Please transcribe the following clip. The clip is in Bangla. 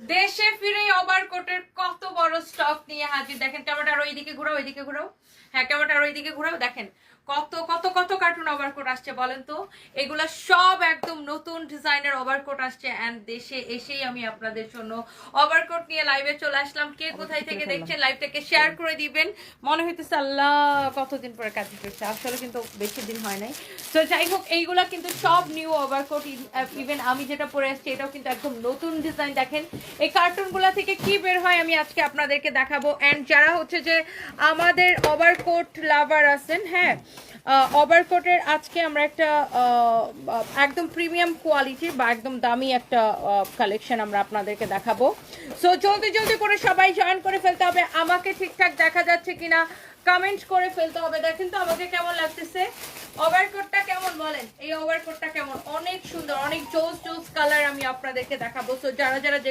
দেশে ফিরে ওভারকোটের কত বড় স্টক নিয়ে হাজির। দেখেন ক্যামেরাটার ওইদিকে ঘুরাও ওইদিকে ঘুরাও। হ্যাঁ ক্যামেরাটার ওইদিকে ঘুরাও। দেখেন কত কত কত কার্টুন ওভারকোট আসছে বলেন তো? এগুলা সব একদম নতুন ডিজাইনের ওভারকোট আসছে। এন্ড দেশে এসেই আমি আপনাদের জন্য ওভারকোট নিয়ে লাইভে চলে আসলাম। কে কোথায় থেকে দেখছেন? লাইভটাকে শেয়ার করে দিবেন। মনে হইতেছে আল্লাহ কতদিন পরে কাজ করছে আসলে কিন্তু বেশি দিন হয় নাই। তো যাই হোক এইগুলা কিন্তু সব নিউ ওভারকোট ইভেন আমি যেটা পরে আসছি এটাও কিন্তু একদম নতুন ডিজাইন দেখেন এই কার্টুনগুলা থেকে কি বের হয় আমি আজকে আপনাদেরকে দেখাবো। এন্ড যারা হচ্ছে যে আমাদের ওভারকোট লাভার আছেন হ্যাঁ ওভারকোটের আজকে আমরা একটা একদম প্রিমিয়াম কোয়ালিটি বা একদম দামি একটা কালেকশন আমরা আপনাদেরকে দেখাবো। সো জলদি জলদি করে সবাই জয়েন করে ফেলতে হবে। আমাকে ঠিকঠাক দেখা যাচ্ছে কিনা কমেন্ট করে ফেলতে হবে। দেখেন তো আমাকে কেমন লাগতেছে। ওভারকোটটা কেমন বলেন? এই ওভারকোটটা কেমন? অনেক সুন্দর, অনেক জোস জোস কালার আমি আপনাদেরকে দেখাবো। সো যারা যারা